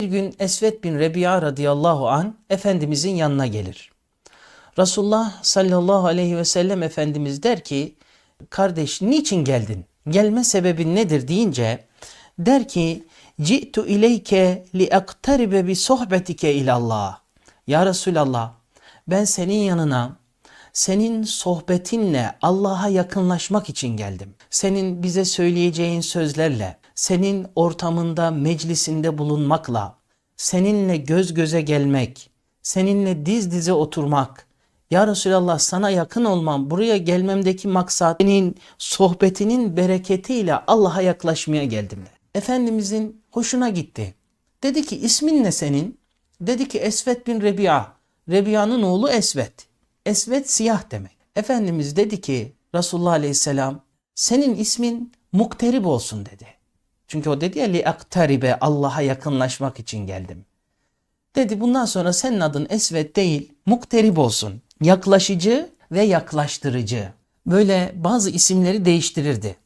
Bir gün Esved bin Rebi'a radıyallahu an Efendimizin yanına gelir. Resulullah sallallahu aleyhi ve sellem Efendimiz der ki kardeş niçin geldin? Gelme sebebin nedir deyince der ki Ci'tu ileyke li aktaribe bi sohbetike ilallah. Ya Resulallah ben senin yanına senin sohbetinle Allah'a yakınlaşmak için geldim. Senin bize söyleyeceğin sözlerle, senin ortamında, meclisinde bulunmakla, seninle göz göze gelmek, seninle diz dize oturmak, ya Resulallah sana yakın olmam, buraya gelmemdeki maksat senin sohbetinin bereketiyle Allah'a yaklaşmaya geldim. Efendimizin hoşuna gitti. Dedi ki ismin ne senin? Dedi ki Esvet bin Rebi'a. Rebia'nın oğlu Esvet. Esvet siyah demek. Efendimiz dedi ki Resulullah Aleyhisselam senin ismin mukterib olsun dedi. Çünkü o dedi ya li aktaribe Allah'a yakınlaşmak için geldim. Dedi bundan sonra senin adın Esvet değil mukterib olsun. Yaklaşıcı ve yaklaştırıcı. Böyle bazı isimleri değiştirirdi.